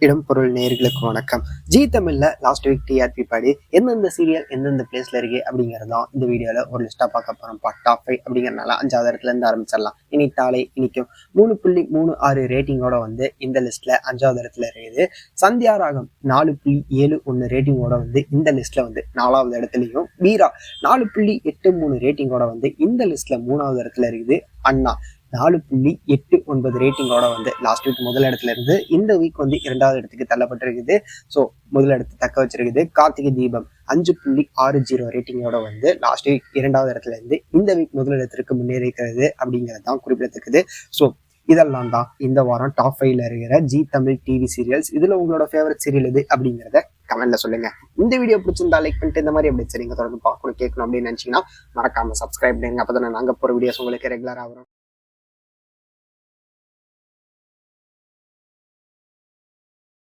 இடம் பொருள் நேர்களுக்கு வணக்கம். ஜி தமிழ்ல லாஸ்ட் வீக் டிஆர்பி படி எந்தெந்த சீரியல் எந்தெந்த பிளேஸ்ல இருக்கு அப்படிங்கறதான் இந்த வீடியோல ஒரு லிஸ்டா பார்க்க போறோம். டாப் ஃபைவ் அப்படிங்கறதுனால அஞ்சாவது இடத்துல இருந்து ஆரம்பிச்சிடலாம். இனி தாளை இனிக்கும். மூணு புள்ளி மூணு ஆறு ரேட்டிங்கோட வந்து இந்த லிஸ்ட்ல அஞ்சாவது இடத்துல இருக்குது. சந்தியா ராகம் நாலு புள்ளி ஏழு ஒன்னு ரேட்டிங்கோட வந்து இந்த லிஸ்ட்ல வந்து நாலாவது இடத்துலயும். வீரா நாலு புள்ளி எட்டு மூணு ரேட்டிங்கோட வந்து இந்த லிஸ்ட்ல மூணாவது இடத்துல இருக்குது. அண்ணா நாலு புள்ளி எட்டு ஒன்பது ரேட்டிங்கோட வந்து லாஸ்ட் வீக் முதல் இடத்துல இருந்து இந்த வீக் வந்து இரண்டாவது இடத்துக்கு தள்ளப்பட்டிருக்குது. ஸோ முதல் இடத்தை தக்க வச்சிருக்குது. கார்த்திகை தீபம் அஞ்சு புள்ளி ஆறு ஜீரோ ரேட்டிங்கோட வந்து லாஸ்ட் வீக் இரண்டாவது இடத்துல இருந்து இந்த வீக் முதல் இடத்திற்கு முன்னேறிக்கிறது அப்படிங்கிறது தான் குறிப்பிடத்தக்கது. ஸோ இதெல்லாம் தான் இந்த வாரம் டாப் ஃபைவ்ல இருக்கிற ஜி தமிழ் டிவி சீரியல்ஸ் இதுல உங்களோட ஃபேவரட் சீரியல் எது அப்படிங்கிறத கமெண்ட்ல சொல்லுங்க. இந்த வீடியோ பிடிச்சிருந்தா லைக் பண்ணிட்டு இந்த மாதிரி அப்படி சரிங்க தொடர்ந்து பார்க்கணும் கேட்கணும் அப்படின்னு நினைச்சீங்கன்னா மறக்காம சப்ஸ்கிரைப் பண்ணுங்க. அப்பதான் நாங்க போற வீடியோஸ் உங்களுக்கு ரெகுலரா வரும்.